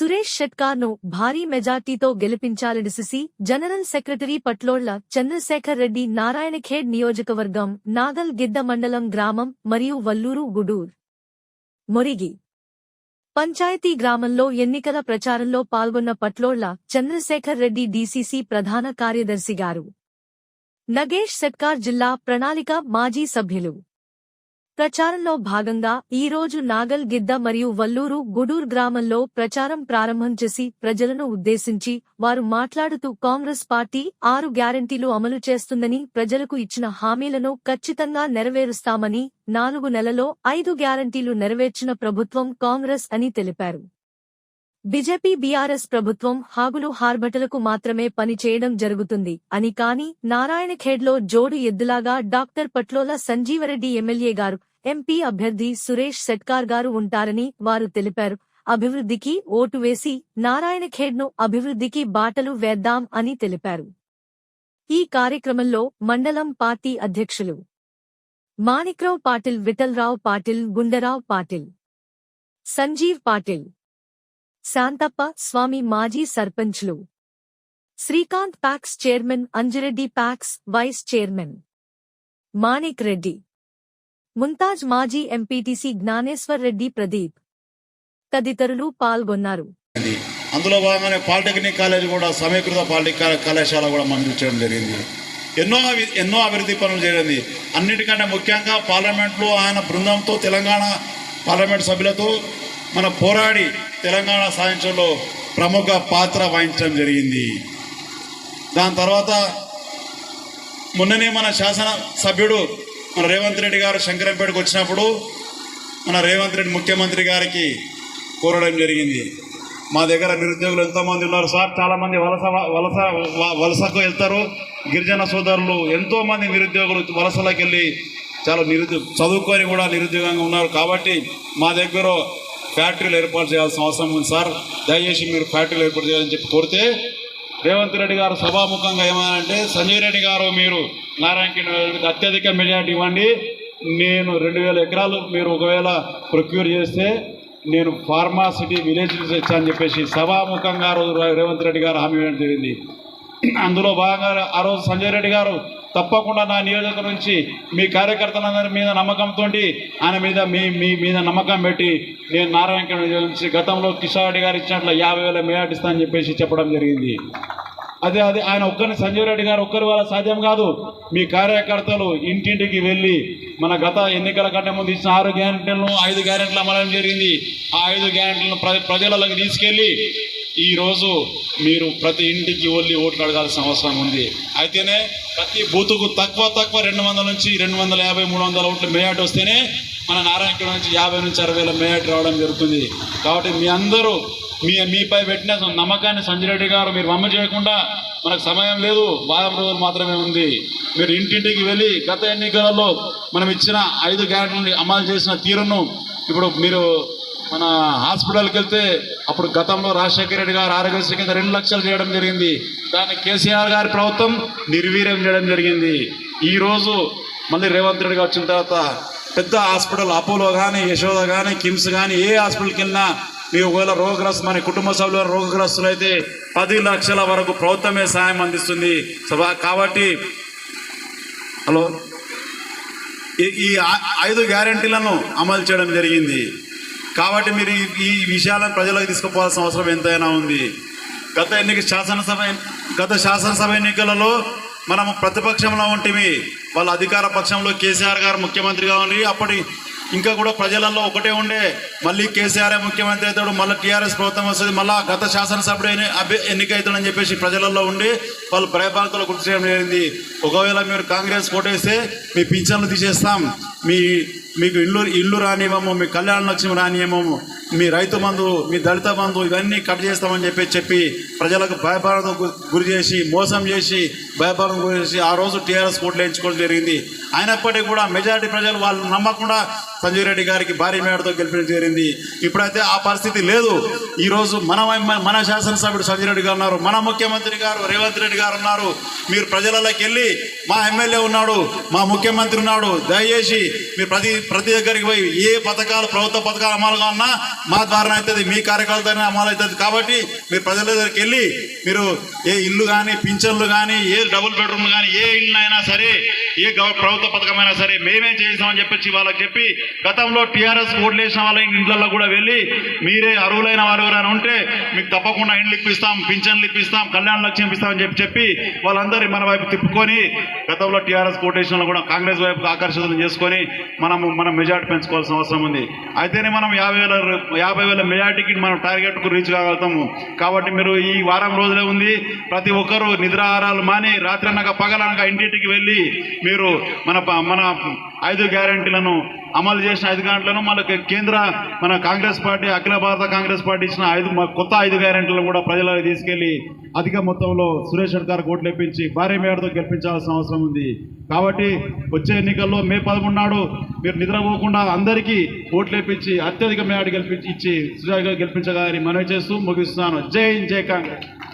సురేష్ షెట్కార్ను భారీ మెజార్టీతో గెలిపించాలని CC general secretary Patlolla Chandrashekar Reddy Narayankhed నియోజకవర్గం నాగల్ గిద్ద మండలం గ్రామం మరియు వల్లూరు గుడూర్. మొరిగి. పంచాయతీ గ్రామంలో ఎన్నికల ప్రచారంలో పాల్గొన్న పట్లోళ్ళ చంద్రశేఖర్ రెడ్డి డీసీసీ ప్రధాన కార్యదర్శి గారు. నగేష్ సెట్కార్ జిల్లా ప్రణాళిక మాజీ సభ్యులు. ప్రచారంలో భాగంగా ఈ రోజు నాగల్ గిద్ద మరియు వల్లూరు గుడూర్ గ్రామంలో ప్రచారం ప్రారంభం చేసి ప్రజలను ఉద్దేశించి వారు మాట్లాడుతూ కాంగ్రెస్ పార్టీ ఆరు గ్యారంటీలు అమలు చేస్తుందని ప్రజలకు ఇచ్చిన హామీలను ఖచ్చితంగా నెరవేరుస్తామని నాలుగు నెలలో ఐదు గ్యారంటీలు నెరవేర్చిన ప్రభుత్వం కాంగ్రెస్ అని తెలిపారు. బీజేపీ బీఆర్ఎస్ ప్రభుత్వం హాగులు హార్బటలకు మాత్రమే పని చేయడం జరుగుతుంది అని కాని నారాయణఖేడ్లో జోడు ఎద్దులాగా doctor Patlola Sanjeevareddy MLA garu MP అభ్యర్థి సురేష్ సెట్కార్ గారు ఉంటారని వారు తెలిపారు. అభివృద్ధికి ఓటు వేసి నారాయణఖేడ్ను అభివృద్ధికి బాటలు వేద్దాం అని తెలిపారు. ఈ కార్యక్రమంలో మండలం పార్టీ అధ్యక్షులు మాణిక్రావు పాటిల్ విఠలరావు పాటిల్ గుండరావు పాటిల్ సంజీవ్ పాటిల్ శాంతప్ప స్వామి మాజీ సర్పంచ్లు Srikanth PACS chairman Anjireddy PACS vice chairman Manik Reddy Mumtaz మాజీ ఎంపీటీసీ జ్ఞానేశ్వర్ రెడ్డి ప్రదీప్ తదితరులు పాల్గొన్నారు. అందులో భాగంగానే పాలిటెక్నిక్ కాలేజ్ కూడా సమీకృత పాలిటెక్నిక్ కళాశాల కూడా మంజూరు చేయడం జరిగింది. ఎన్నో ఎన్నో అభివృద్ధి పనులు జరిగింది అన్నిటికంటే ముఖ్యంగా పార్లమెంట్లో ఆయన బృందంతో తెలంగాణ పార్లమెంట్ సభ్యులతో మన పోరాడి తెలంగాణ సాధించడంలో ప్రముఖ పాత్ర వహించడం జరిగింది. దాని తర్వాత మొన్ననే మన శాసన సభ్యుడు మన రేవంత్ రెడ్డి గారు శంకరంపేటకు వచ్చినప్పుడు మన రేవంత్ రెడ్డి ముఖ్యమంత్రి గారికి కోరడం జరిగింది. మా దగ్గర నిరుద్యోగులు ఎంతోమంది ఉన్నారు సార్. చాలామంది వలస వలస వలసకు వెళ్తారు. గిరిజన సోదరులు ఎంతోమంది నిరుద్యోగులు వలసలకు వెళ్ళి చాలా నిరుద్యోగ చదువుకొని కూడా నిరుద్యోగంగా ఉన్నారు. కాబట్టి మా దగ్గర ఫ్యాక్టరీలు ఏర్పాటు చేయాల్సిన అవసరం ఉంది సార్. దయచేసి మీరు ఫ్యాక్టరీలు ఏర్పాటు చేయాలని చెప్పి కోరితే రేవంత్ రెడ్డి గారు సభాముఖంగా ఏమన్నారంటే సంజయ్ రెడ్డి గారు మీరు నారాయణ అత్యధిక మెజార్టీ ఇవ్వండి. నేను రెండు వేల ఎకరాలు మీరు ఒకవేళ ప్రొక్యూర్ చేస్తే నేను ఫార్మాసిటీ విలేజ్ తెచ్చా అని చెప్పేసి సభాముఖంగా రోజు రేవంత్ రెడ్డి గారు హామీ ఇవ్వడం జరిగింది. అందులో భాగంగా ఆ రోజు సంజయ్ రెడ్డి గారు తప్పకుండా నా నియోజకవర్గం నుంచి మీ కార్యకర్తలందరి మీద నమ్మకంతో ఆయన మీద మీ మీ మీద నమ్మకం పెట్టి నేను నారాయణ నుంచి గతంలో కిషోర్ రెడ్డి గారు ఇచ్చినట్లు యాభై వేల మేయాట్ అని చెప్పేసి చెప్పడం జరిగింది. అదే అదే ఆయన ఒక్కరిని సంజయ్ రెడ్డి గారు ఒక్కరి వల్ల సాధ్యం కాదు. మీ కార్యకర్తలు ఇంటింటికి వెళ్ళి మన గత ఎన్నికల కంటే ముందు ఇచ్చిన ఆరు గ్యారెంటీలను ఐదు గ్యారెంటీలు అమలడం జరిగింది. ఆ ఐదు గ్యారెంటీలను ప్ర ప్రజలలోకి తీసుకెళ్ళి ఈరోజు మీరు ప్రతి ఇంటికి వెళ్ళి ఓట్లు అడగాల్సిన అవసరం ఉంది. అయితేనే ప్రతి బూతుకు తక్కువ తక్కువ రెండు వందల నుంచి రెండు వందల యాభై మూడు వందల ఓట్లు మేయాట్ వస్తేనే మన నారాయణగఢ నుంచి యాభై నుంచి అరవై వేల మేయాట్ రావడం జరుగుతుంది. కాబట్టి మీ అందరూ మీ మీపై పెట్టిన నమ్మకాన్ని సంజయ్ రెడ్డి గారు మీరు మమ్మ చేయకుండా మనకు సమయం లేదు. వారం రోజులు మాత్రమే ఉంది. మీరు ఇంటింటికి వెళ్ళి గత ఎన్నికలలో మనం ఇచ్చిన ఐదు గ్యారెంటీలను అమలు చేసిన తీరును ఇప్పుడు మీరు మన హాస్పిటల్కి వెళ్తే అప్పుడు గతంలో రాజశేఖర రెడ్డి గారు ఆరోగ్యశ్రీ కింద రెండు లక్షలు చేయడం జరిగింది. దాన్ని కేసీఆర్ గారి ప్రభుత్వం నిర్వీర్యం చేయడం జరిగింది. ఈరోజు మళ్ళీ రేవంత్ రెడ్డి గారు వచ్చిన తర్వాత పెద్ద హాస్పిటల్ అపోలో కానీ యశోద కానీ కిమ్స్ కానీ ఏ హాస్పిటల్కి వెళ్ళినా మీ ఒకవేళ రోగగ్రస్తు మన కుటుంబ సభ్యుల రోగగ్రస్తులు అయితే పది లక్షల వరకు ప్రభుత్వమే సాయం అందిస్తుంది. కాబట్టి హలో ఈ- ఈ ఐదు గ్యారెంటీలను అమలు చేయడం జరిగింది. కాబట్టి మీరు ఈ- విషయాలను ప్రజలకు తీసుకుపోవాల్సిన అవసరం ఎంతైనా ఉంది. గత ఎన్నిక శాసనసభ గత శాసనసభ ఎన్నికలలో మనము ప్రతిపక్షంలో ఉంటిమి. వాళ్ళ అధికార పక్షంలో కేసీఆర్ గారు ముఖ్యమంత్రిగా ఉండి అప్పటి ఇంకా కూడా ప్రజలలో ఒకటే ఉండే మళ్ళీ కేసీఆర్ ముఖ్యమంత్రి అవుతాడు మళ్ళీ టీఆర్ఎస్ ప్రభుత్వం వస్తుంది మళ్ళీ గత శాసనసభ్యుడు అభ్య ఎన్నిక అవుతాడని చెప్పేసి ప్రజలలో ఉండి వాళ్ళు భయభారతలు గుర్తు చేయడం జరిగింది. ఒకవేళ మీరు కాంగ్రెస్ కోటేస్తే మీ పింఛన్లు తీసేస్తాం మీ మీకు ఇల్లు ఇల్లు రానివ్వము మీ కళ్యాణ లక్ష్యం రానివ్వము మీ రైతు మందు మీ దళిత మందు ఇవన్నీ కట్ చేస్తామని చెప్పి చెప్పి ప్రజలకు భయభారత గురి చేసి మోసం చేసి భయభారత గురి చేసి ఆ రోజు టీఆర్ఎస్ కోట్లు ఎంచుకోవడం జరిగింది. అయినప్పటికీ కూడా మెజారిటీ ప్రజలు వాళ్ళు నమ్మకుండా సంజయ్ రెడ్డి గారికి భారీ మేడతో గెలిపించడం జరిగింది. ఇప్పుడైతే ఆ పరిస్థితి లేదు. ఈరోజు మన మన శాసనసభ్యుడు సంజయ్ రెడ్డి గారు ఉన్నారు. మన ముఖ్యమంత్రి గారు రేవంత్ రెడ్డి గారు ఉన్నారు. మీరు ప్రజలలోకి వెళ్ళి మా ఎమ్మెల్యే ఉన్నాడు మా ముఖ్యమంత్రి ఉన్నాడు. దయచేసి మీరు ప్రతి ప్రతి దగ్గరికి పోయి ఏ పథకాలు ప్రభుత్వ పథకాలు అమలుగా ఉన్నా మా ద్వారా అవుతుంది మీ కార్యకర్తలతోనే అమలు అవుతుంది. కాబట్టి మీరు ప్రజల దగ్గరికి వెళ్ళి మీరు ఏ ఇల్లు కానీ పింఛన్లు కానీ ఏ డబుల్ బెడ్రూమ్ కానీ ఏ ఇల్లు అయినా సరే ఏ ప్రభుత్వ పథకమైనా సరే మేమేం చేస్తామని చెప్పి వాళ్ళకి చెప్పి గతంలో టీఆర్ఎస్ ఓట్లు వేసిన వాళ్ళ ఇండ్లలో కూడా వెళ్ళి మీరే అరువులైన వారు ఎవరైనా ఉంటే మీకు తప్పకుండా ఇండ్లు ఇప్పిస్తాం పింఛన్లు ఇప్పిస్తాం కళ్యాణ లక్ష్యం ఇప్పిస్తామని చెప్పి చెప్పి వాళ్ళందరి మన వైపు తిప్పుకొని గతంలో టీఆర్ఎస్ కోటేషన్లో కూడా కాంగ్రెస్ వైపు ఆకర్షితం చేసుకొని మనము మనం మెజార్టీ పెంచుకోవాల్సిన అవసరం ఉంది. అయితేనే మనం యాభై వేల యాభై వేల మెజార్టీకి మనం టార్గెట్కు రీచ్ కాగలుగుతాము. కాబట్టి మీరు ఈ వారం రోజులే ఉంది. ప్రతి ఒక్కరూ నిద్రాహారాలు మాని రాత్రి అనగా పగలనగా ఇంటింటికి వెళ్ళి మీరు మన ప- మన ఐదు గ్యారంటీలను అమలు చేసిన ఐదు గ్యారంటీలను మనకి కేంద్ర మన కాంగ్రెస్ పార్టీ అఖిల భారత కాంగ్రెస్ పార్టీ ఇచ్చిన ఐదు కొత్త ఐదు గ్యారెంటీలను కూడా ప్రజలకు తీసుకెళ్ళి అధిక మొత్తంలో సురేష్ గారికి ఓట్లు ఇప్పించి భారీ మేడతో గెలిపించాల్సిన అవసరం ఉంది. కాబట్టి వచ్చే ఎన్నికల్లో మే పదకొండు నాడు మీరు నిద్రపోకుండా అందరికీ ఓట్లు ఇప్పించి అత్యధిక మేడ గెలిపించి ఇచ్చి సురేష్ గారు గెలిపించగాని మనవి చేస్తూ ముగిస్తున్నాను. జై జై కాంగ్రెస్.